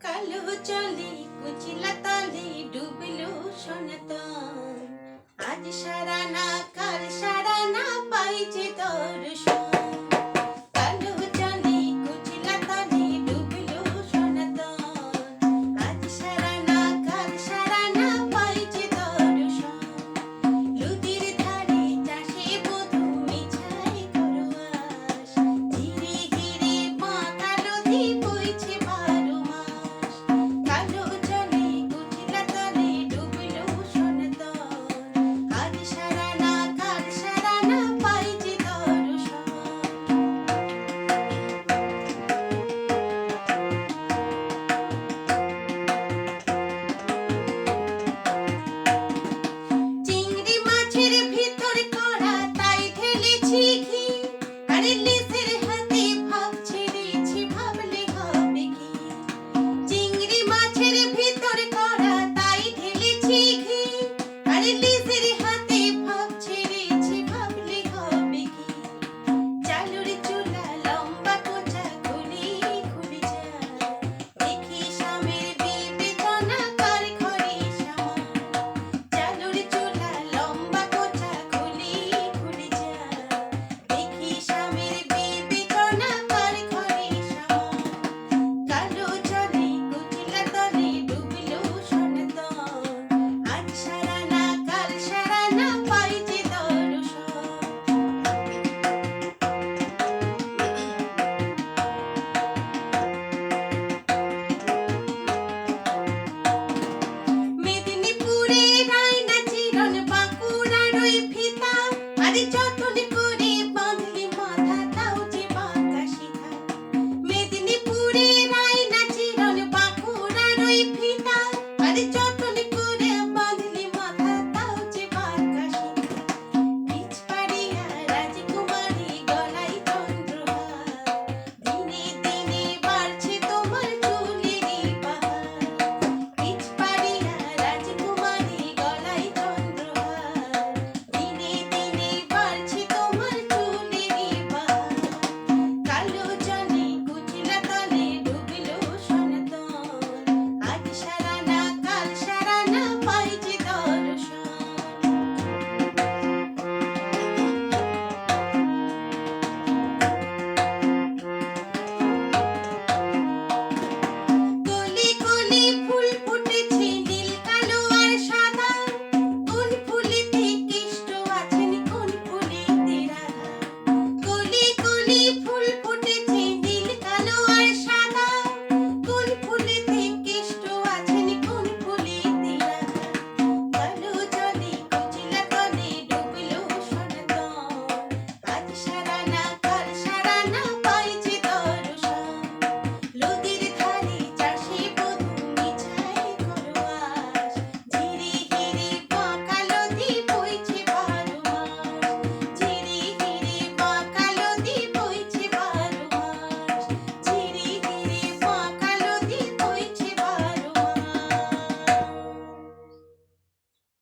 কালো চলে কুচিলা তালে ডুবলো সনাতন city. পাকুড়ে রায় নাচিরন পাকুড়া রই ফিতা। আরে যতনে